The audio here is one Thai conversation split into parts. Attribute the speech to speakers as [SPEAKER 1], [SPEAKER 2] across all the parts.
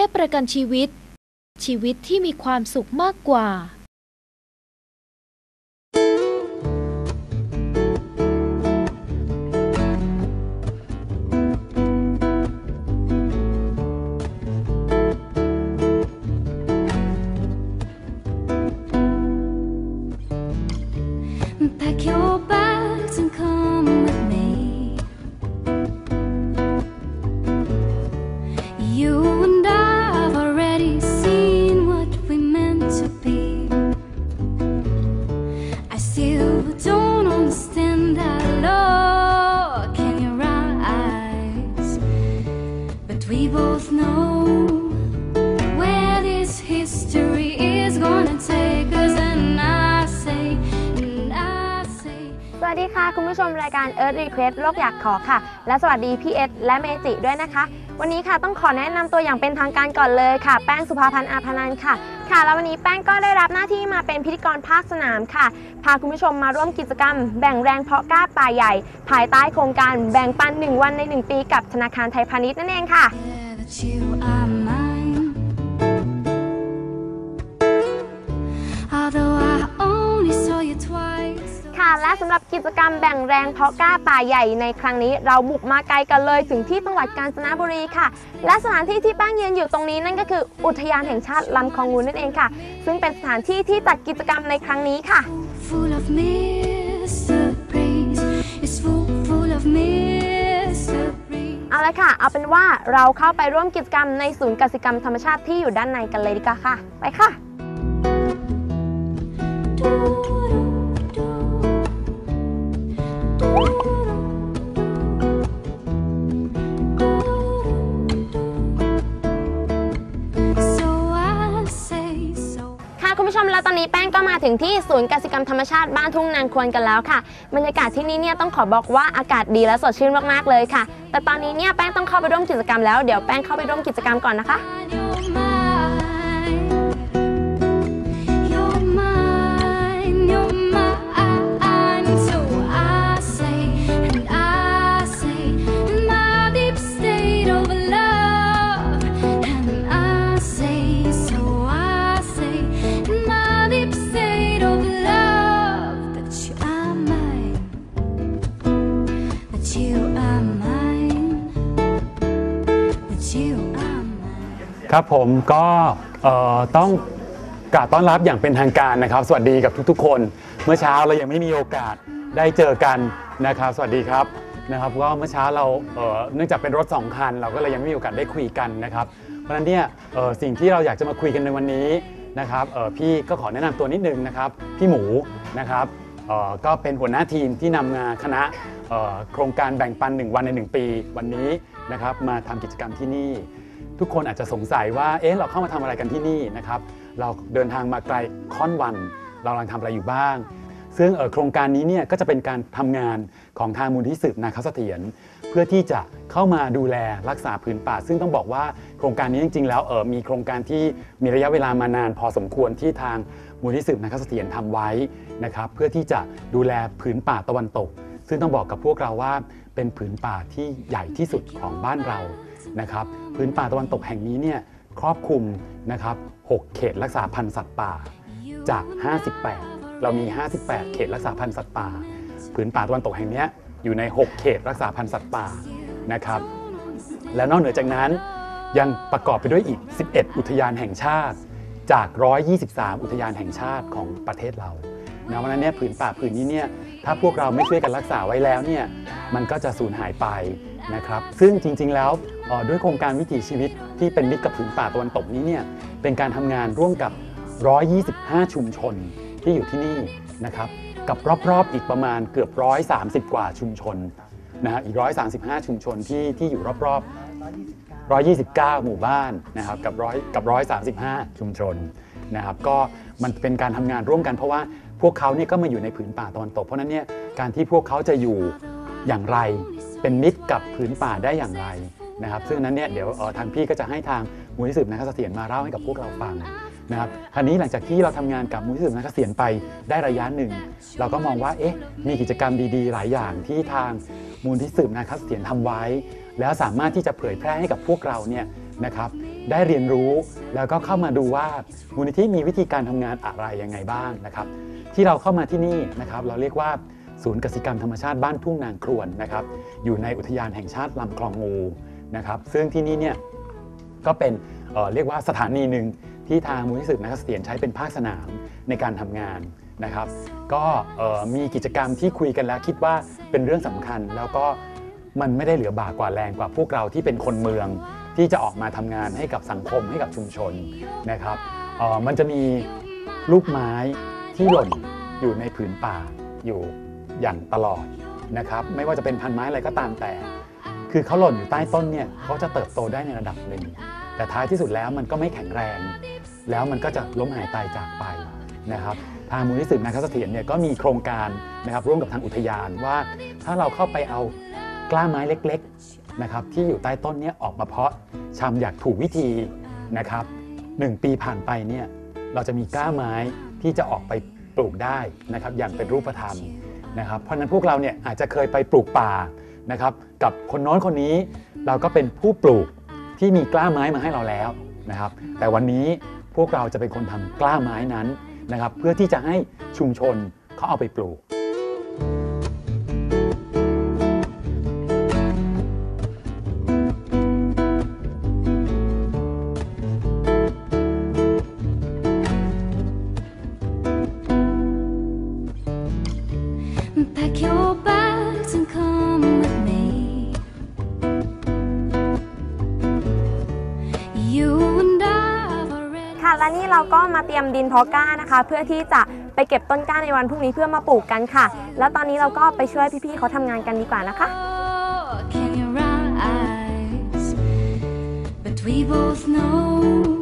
[SPEAKER 1] เทพประกันชีวิต ชีวิตที่มีความสุขมากกว่า
[SPEAKER 2] Pack your bags and come still don't understand that look in your eyes, but we both know where this history is gonna take us. And I say, and I say.
[SPEAKER 3] สวัสดีค่ะ คุณผู้ชมรายการ Earth Request โลกอยากขอค่ะ และสวัสดีพี่เอสและเมจิด้วยนะคะ วันนี้ค่ะต้องขอแนะนำตัวอย่างเป็นทางการก่อนเลยค่ะ แป้งสุภาพันธ์อาพนันค่ะ ค่ะ แล้ววันนี้แป้งก็ได้รับหน้าที่มาเป็นพิธีกรภาคสนามค่ะ พาคุณผู้ชมมาร่วมกิจกรรม แบ่งแรงเพาะกล้าป่าใหญ่ ภายใต้โครงการแบ่งปัน 1 วันใน 1 ปีกับธนาคารไทยพาณิชย์นั่นเองค่ะ และสำหรับกิจกรรมแบ่งแรงเพาะกล้าป่าใหญ่ในครั้งนี้ เราบุกมาไกลกันเลยถึงที่จังหวัดกาญจนบุรีค่ะ และสถานที่ที่แป้งยืนอยู่ตรงนี้นั่นก็คืออุทยานแห่งชาติลำคลองงูนั่นเองค่ะ ซึ่งเป็นสถานที่ที่จัดกิจกรรมในครั้งนี้ค่ะ
[SPEAKER 2] Full of mysteries. It's full, full of mysteries.
[SPEAKER 3] เอาละค่ะ เอาเป็นว่าเราเข้าไปร่วมกิจกรรมในศูนย์กสิกรรมธรรมชาติที่อยู่ด้านในกันเลยดีกว่าค่ะ ไปค่ะ ถึงที่ศูนย์กสิกรรมธรรมชาติบ้านทุ่งนางควรกันแล้วค่ะ บรรยากาศที่นี่เนี่ยต้องขอบอกว่าอากาศดีและสดชื่นมากๆเลยค่ะ แต่ตอนนี้เนี่ยแป้งต้องเข้าไปร่วมกิจกรรมแล้วเดี๋ยวแป้งเข้าไปร่วมกิจกรรมก่อนนะคะ
[SPEAKER 4] ครับผมก็ต้องกราบต้อนรับอย่างเป็นทางการนะครับ สวัสดีกับทุกๆ คน เมื่อเช้าเรายังไม่มีโอกาสได้เจอกันนะครับ สวัสดีครับนะครับก็เมื่อเช้าเราเนื่องจากเป็นรถสองคัน เราก็เลยยังไม่มีโอกาสได้คุยกันนะครับ เพราะฉะนั้นเนี่ยสิ่งที่เราอยากจะมาคุยกันในวันนี้นะครับพี่ก็ขอแนะนำตัวนิดนึงนะครับ พี่หมูนะครับก็เป็นหัวหน้าทีมที่นำงานคณะโครงการแบ่งปัน 1 วันใน 1 ปี วันนี้ นะครับมาทำกิจกรรมที่นี่ ทุกคนอาจจะสงสัยว่าเอ๊ะเราเข้ามาทำอะไรกันที่นี่นะครับเราเดินทางมาไกลค่อนวัน เรากำลังทำอะไรอยู่บ้าง ซึ่งโครงการนี้เนี่ยก็จะเป็นการทำงานของทางมูลที่สืบนาคเสถียรเพื่อที่จะเข้ามาดูแลรักษาพื้นป่า ซึ่งต้องบอกว่าโครงการนี้จริง ๆ แล้วเออมีโครงการที่มีระยะเวลามานาน พอสมควรที่ทางมูลที่สืบนาคเสถียรทำไว้นะครับเพื่อที่จะดูแลผืนป่าตะวันตก ซึ่งต้องบอกกับพวกเราว่า เป็นผืนป่าที่ใหญ่ที่สุดของบ้านเรานะครับพื้นป่าตะวันตกแห่งนี้เนี่ยครอบคลุมนะครับ 6 เขตรักษาพันธุ์สัตว์ป่าจาก 58 เรามี 58 เขตรักษาพันธุ์สัตว์ป่าพื้นป่าตะวันตกแห่งนี้อยู่ใน 6 เขตรักษาพันธุ์สัตว์ป่านะครับ และนอกเหนือจากนั้นยังประกอบไปด้วยอีก 11 อุทยานแห่งชาติ จาก 123 อุทยานแห่งชาติของประเทศเรานะวันนั้นเนี่ยผืนป่าผืนนี้เนี่ยถ้าพวกเราไม่ช่วยกันรักษาไว้แล้วเนี่ย มันก็จะสูญหายไปนะครับ ซึ่งจริง ๆ แล้วด้วยโครงการวิถีชีวิตที่เป็นมิตรกับผืนป่าตะวันตกนี้เนี่ยเป็นการทำงานร่วมกับ 125 ชุมชนที่อยู่ที่นี่นะครับกับรอบๆอีกประมาณเกือบ 130 กว่าชุมชนนะฮะอีก 135 ชุมชนที่ที่อยู่รอบๆ 129 หมู่บ้านนะครับกับร้อยกับ 135 ชุมชนนะครับก็มันเป็นการทำงานร่วมกันเพราะว่าพวกเขาเนี่ยก็มาอยู่ในผืนป่าตะวันตก เพราะฉะนั้นเนี่ยการที่พวกเขาจะอยู่ อย่างไร เป็นมิตรกับผืนป่าได้อย่างไรนะครับซึ่งนนั้นเนี่ยเดี๋ยวทางพี่ก็จะให้ทางมูลนิธิสืบนักเสถียรมาเล่าให้กับพวกเราฟังนะครับคราวนี้หลังจากที่เราทำงานกับมูลนิธิสืบนักเกษียณไปได้ระยะหนึ่ง เราก็มองว่าเอ๊ะมีกิจกรรมดีๆ หลายอย่างที่ทางมูลที่สืบนาคเสถียรทำไว้ แล้วสามารถที่จะเผยแพร่ให้กับพวกเราเนี่ยนะครับได้เรียนรู้แล้วก็เข้ามาดูว่ามูลนิธิมีวิธีการทำงานอะไรยังไงบ้างนะครับ ที่เราเข้ามาที่นี่นะครับเราเรียกว่า ศูนย์กสิกรรมธรรมชาติบ้านทุ่งนางครวนนะครับอยู่ในอุทยานแห่งชาติลำคลองงูนะครับซึ่งที่นี่เนี่ยก็เป็นเเรียกว่าสถานีหนึ่งที่ทางมูลนิธิสืบนักเสถียรใช้เป็นภาคสนามในการทำงานนะครับ ก็มีกิจกรรมที่คุยกันแล้วคิดว่าเป็นเรื่องสำคัญ แล้วก็มันไม่ได้เหลือบากว่าแรงกว่าพวกเราที่เป็นคนเมืองที่จะออกมาทำงานให้กับสังคมให้กับชุมชนนะครับมันจะมีลูกไม้ที่หล่นอยู่ในผืนป่าอยู่ อย่างตลอดนะครับไม่ว่าจะเป็นพันไม้อะไรก็ตามแต่ คือเขาหล่นอยู่ใต้ต้นเนี่ยเขาจะเติบโตได้ในระดับหนึ่งแต่ท้ายที่สุดแล้วมันก็ไม่แข็งแรง แล้วมันก็จะล้มหายตายจากไปนะครับทางมูลนิธิสืบนาคเสถียรเนี่ยก็มีโครงการนะครับร่วมกับทางอุทยานว่า ถ้าเราเข้าไปเอากล้าไม้เล็กๆนะครับที่อยู่ใต้ต้นเนี้ออกมาเพาะชำอยางถูกวิธีนะครับหนึ่งปีผ่านไปเนี่ยเราจะมีกล้าไม้ที่จะออกไปปลูกได้นะครับอย่างเป็นรูปธรรม นะครับเพราะนั้นพวกเราเนี่ยอาจจะเคยไปปลูกป่านะครับกับคนโน้นคนนี้เราก็เป็นผู้ปลูกที่มีกล้าไม้มาให้เราแล้วนะครับแต่วันนี้พวกเราจะเป็นคนทำกล้าไม้นั้นนะครับเพื่อที่จะให้ชุมชนเขาเอาไปปลูก
[SPEAKER 3] ดินเพาะกล้านะคะ เพื่อที่จะไปเก็บต้นกล้าในวันพรุ่งนี้เพื่อมาปลูกกันค่ะ แล้วตอนนี้เราก็ไปช่วยพี่ๆเขาทำงานกันดีกว่านะคะ
[SPEAKER 2] Look in your eyes, but we both know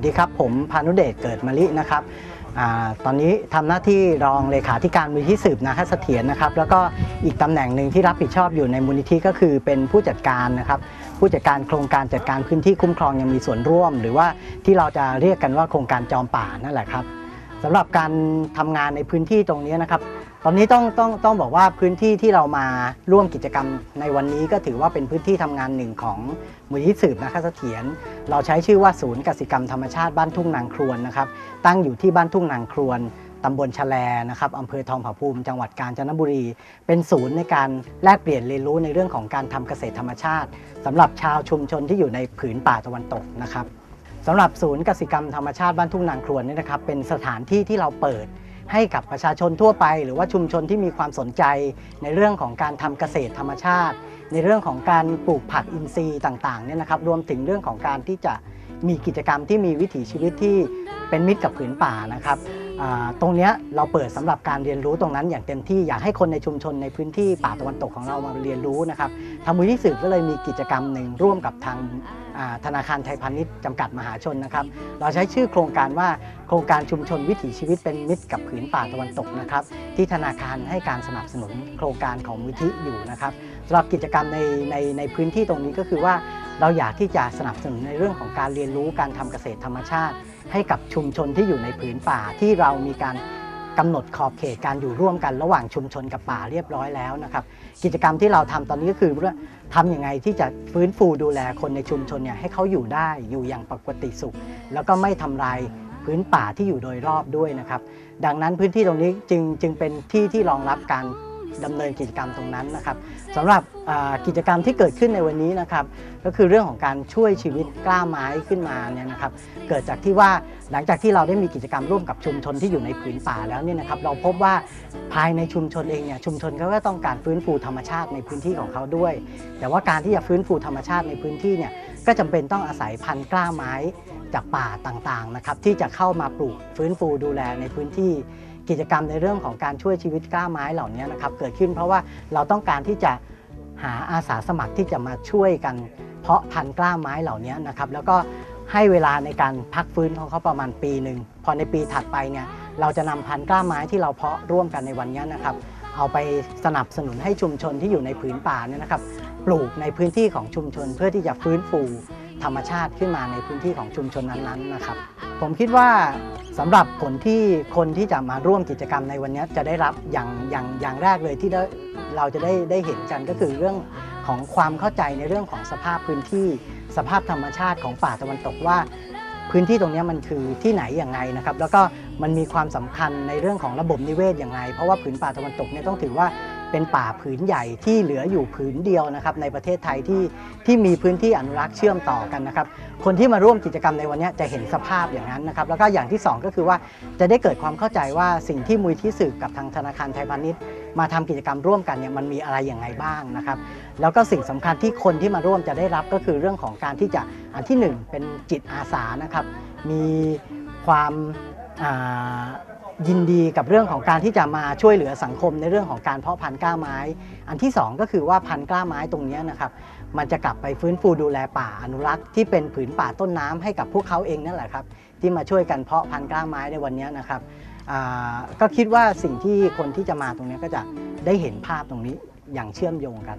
[SPEAKER 5] สวัสดีครับ ผมพานุเดชเกิดมะลินะครับอตอนนี้ทำหน้าที่รองเลขาธิการมูลนิธิสืบนาคเสถียรนะครับ แล้วก็อีกตำแหน่งหนึ่งที่รับผิดชอบอยู่ในมูลนิธิก็คือเป็นผู้จัดการนะครับ ผู้จัดการโครงการจัดการพื้นที่คุ้มครองยังมีส่วนร่วม หรือว่าที่เราจะเรียกกันว่าโครงการจอมป่านั่นแหละครับสำหรับการทำงานในพื้นที่ตรงนี้นะครับ ตอนนี้ต้องต้องต้องบอกว่าพื้นที่ที่เรามาร่วมกิจกรรมในวันนี้ก็ถือว่าเป็นพื้นที่ทำงานหนึ่งของมูลนิธิสืบนาคเสถียรเราใช้ชื่อว่าศูนย์กสิกรรมธรรมชาติบ้านทุ่งนางครวนนะครับ ตั้งอยู่ที่บ้านทุ่งนางครวนตำบลชะแลนะครับอำเภอทองผาภูมิจังหวัดกาญจนบุรี เป็นศูนย์ในการแลกเปลี่ยนเรียนรู้ในเรื่องของการทำเกษตรธรรมชาติสำหรับชาวชุมชนที่อยู่ในผืนป่าตะวันตกนะครับสำหรับศูนย์กสิกรรมธรรมชาติบ้านทุ่งนางครวนนี่นะครับเป็นสถานที่ที่เราเปิด ให้กับประชาชนทั่วไป หรือว่าชุมชนที่มีความสนใจในเรื่องของการทำเกษตรธรรมชาติ ในเรื่องของการปลูกผักอินทรีย์ต่างๆเนี่ยนะครับรวมถึงเรื่องของการที่จะมีกิจกรรมที่มีวิถีชีวิตที่เป็นมิตรกับผืนป่านะครับ ตรงนี้เราเปิดสำหรับการเรียนรู้ตรงนั้นอย่างเต็มที่อยากให้คนในชุมชนในพื้นที่ป่าตะวันตกของเรามาเรียนรู้นะครับทางมูลที่สืบก็เลยมีกิจกรรมหนึ่งร่วมกับทางธนาคารไทยพาณิชย์จำกัดมหาชนนะครับ เราใช้ชื่อโครงการว่าโครงการชุมชนวิถีชีวิตเป็นมิตรกับผืนป่าตะวันตกนะครับ ที่ธนาคารให้การสนับสนุนโครงการของมูลที่อยู่นะครับสำหรับกิจกรรมในในในพื้นที่ตรงนี้ก็คือว่า เราอยากที่จะสนับสนุนในเรื่องของการเรียนรู้การทำเกษตรธรรมชาติ ให้กับชุมชนที่อยู่ในผืนป่าที่เรามีการกำหนดขอบเขตการอยู่ร่วมกันระหว่างชุมชนกับป่าเรียบร้อยแล้วนะครับ กิจกรรมที่เราทำตอนนี้ก็คือว่าทำยังไงที่จะฟื้นฟูดูแลคนในชุมชนเนี่ยให้เขาอยู่ได้อยู่อย่างปกติสุข แล้วก็ไม่ทำลายพื้นป่าที่อยู่โดยรอบด้วยนะครับ ดังนั้นพื้นที่ตรงนี้จึงจึงเป็นที่ที่รองรับการ ดำเนินกิจกรรมตรงนั้นนะครับสำหรับกิจกรรมที่เกิดขึ้นในวันนี้นะครับ ก็คือเรื่องของการช่วยชีวิตกล้าไม้ขึ้นมาเนี่ยนะครับเกิดจากที่ว่าหลังจากที่เราได้มีกิจกรรมร่วมกับชุมชนที่อยู่ในผืนป่าแล้วเนี่ยนะครับเราพบว่าภายในชุมชนเองเนี่ยชุมชนเขาก็ต้องการฟื้นฟูธรรมชาติในพื้นที่ของเขาด้วย แต่ว่าการที่จะฟื้นฟูธรรมชาติในพื้นที่เนี่ยก็จำเป็นต้องอาศัยพันธุ์กล้าไม้จากป่าต่างๆนะครับที่จะเข้ามาปลูกฟื้นฟูดูแลในพื้นที่ กิจกรรมในเรื่องของการช่วยชีวิตกล้าไม้เหล่านี้นะครับเกิดขึ้นเพราะว่าเราต้องการที่จะหาอาสาสมัครที่จะมาช่วยกัน เพาะพันธุ์กล้าไม้เหล่านี้นะครับแล้วก็ให้เวลาในการพักฟื้นของเขาประมาณปีหนึ่งพอในปีถัดไปเนี่ยเราจะนำพันธุ์กล้าไม้ที่เราเพาะร่วมกันในวันนี้นะครับ เอาไปสนับสนุนให้ชุมชนที่อยู่ในผืนป่าเนี่ยนะครับ ปลูกในพื้นที่ของชุมชนเพื่อที่จะฟื้นฟู ธรรมชาติขึ้นมาในพื้นที่ของชุมชนนั้นๆนะครับ ผมคิดว่าสำหรับผลที่คนที่จะมาร่วมกิจกรรมในวันนี้จะได้รับอย่างอย่างอย่างแรกเลยที่เราจะได้ได้เห็นกันก็คือเรื่องของความเข้าใจในเรื่องของสภาพพื้นที่ สภาพธรรมชาติของป่าตะวันตกว่า พื้นที่ตรงนี้มันคือที่ไหนอย่างไงนะครับ แล้วก็มันมีความสำคัญในเรื่องของระบบนิเวศอย่างไรเพราะว่าผืนป่าตะวันตกเนี่ยต้องถือว่า เป็นป่าผืนใหญ่ที่เหลืออยู่ผืนเดียวนะครับในประเทศไทยที่ที่มีพื้นที่อนุรักษ์เชื่อมต่อกันนะครับ คนที่มาร่วมกิจกรรมในวันนี้จะเห็นสภาพอย่างนั้นนะครับ แล้วก็อย่างที่สองก็คือว่าจะได้เกิดความเข้าใจว่าสิ่งที่มูลที่สืบกับทางธนาคารไทยพาณิชย์มาทำกิจกรรมร่วมกันเนี่ยมันมีอะไรอย่างไรบ้างนะครับ แล้วก็สิ่งสำคัญที่คนที่มาร่วมจะได้รับก็คือเรื่องของการที่จะอันที่หนึ่งเป็นจิตอาสานะครับ มีความ ยินดีกับเรื่องของการที่จะมาช่วยเหลือสังคมในเรื่องของการเพาะพันธุ์กล้าไม้ อันที่สองก็คือว่าพันธุ์กล้าไม้ตรงนี้นะครับมันจะกลับไปฟื้นฟูดูแลป่าอนุรักษ์ที่เป็นผืนป่าต้นน้ำให้กับพวกเขาเองนั่นแหละครับที่มาช่วยกันเพาะพันธุ์กล้าไม้ในวันนี้นะครับก็คิดว่าสิ่งที่คนที่จะมาตรงนี้ก็จะได้เห็นภาพตรงนี้อย่างเชื่อมโยงกัน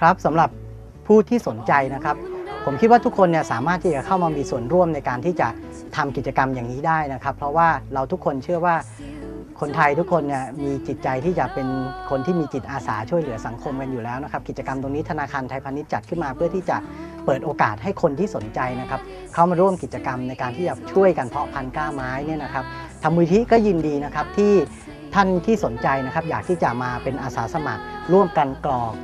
[SPEAKER 5] ครับสำหรับผู้ที่สนใจนะครับ ผมคิดว่าทุกคนเนี่ยสามารถที่จะเข้ามามีส่วนร่วมในการที่จะทำกิจกรรมอย่างนี้ได้นะครับ เพราะว่าเราทุกคนเชื่อว่าคนไทยทุกคนเนี่ยมีจิตใจที่จะเป็นคนที่มีจิตอาสาช่วยเหลือสังคมกันอยู่แล้วนะครับกิจกรรมตรงนี้ธนาคารไทยพาณิชย์จัดขึ้นมาเพื่อที่จะเปิดโอกาสให้คนที่สนใจนะครับเข้ามาร่วมกิจกรรมในการที่จะช่วยกันเพาะพันธุ์กล้าไม้เนี่ยนะครับทางมูลที่ก็ยินดีนะครับที่ท่านที่สนใจนะครับอยากที่จะมาเป็นอาสาสมัครร่วมกันกรอก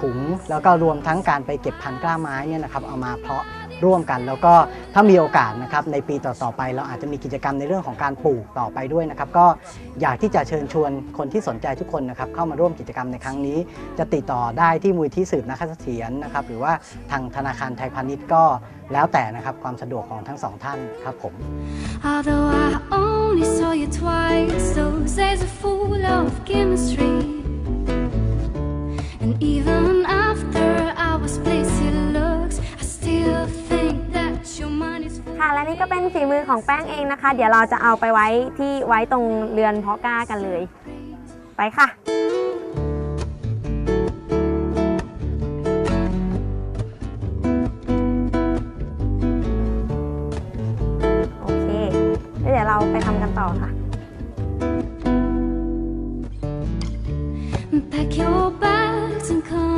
[SPEAKER 5] ถุง แล้วก็รวมทั้งการไปเก็บพันธุ์กล้าไม้เนี่ยนะครับเอามาเพาะร่วมกัน แล้วก็ถ้ามีโอกาสนะครับในปีต่อๆไป เราอาจจะมีกิจกรรมในเรื่องของการปลูกต่อไปด้วยนะครับก็อยากที่จะเชิญชวนคนที่สนใจทุกคนนะครับเข้ามาร่วมกิจกรรมในครั้งนี้ จะติดต่อได้ที่มูลที่สืบนักเสถียรนะครับหรือว่าทางธนาคารไทยพาณิชย์ก็แล้วแต่นะครับความสะดวกของทั้งสองท่านครับผม
[SPEAKER 2] Although I only saw you twice, those days are full of chemistry. And even after our split looks, I still think that your mind is
[SPEAKER 3] ค่ะ และนี่ก็เป็นฝีมือของแป้งเองนะคะ เดี๋ยวเราจะเอาไปไว้ที่ไว้ตรงเรือนเพาะกล้ากันเลย ไปค่ะ โอเคแล้วเดี๋ยวเราไปทำกันต่อค่ะ
[SPEAKER 2] Pack your bags and come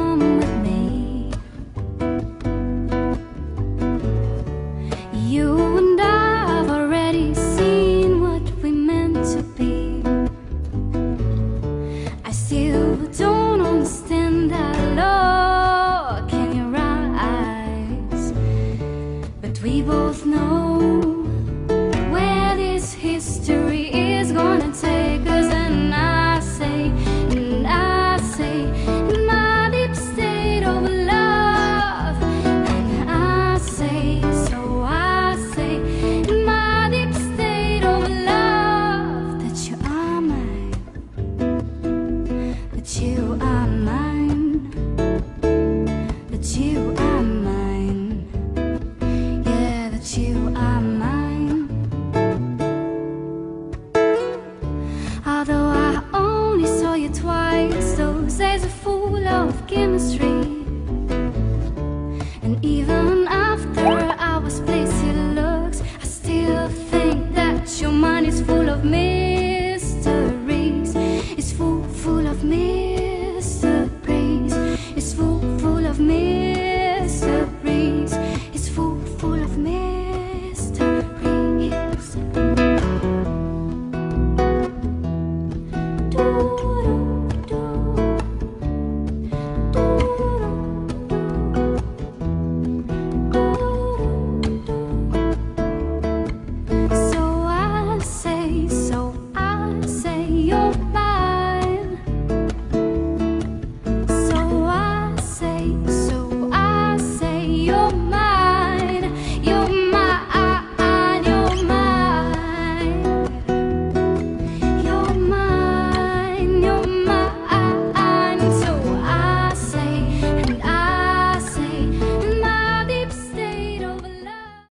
[SPEAKER 2] and even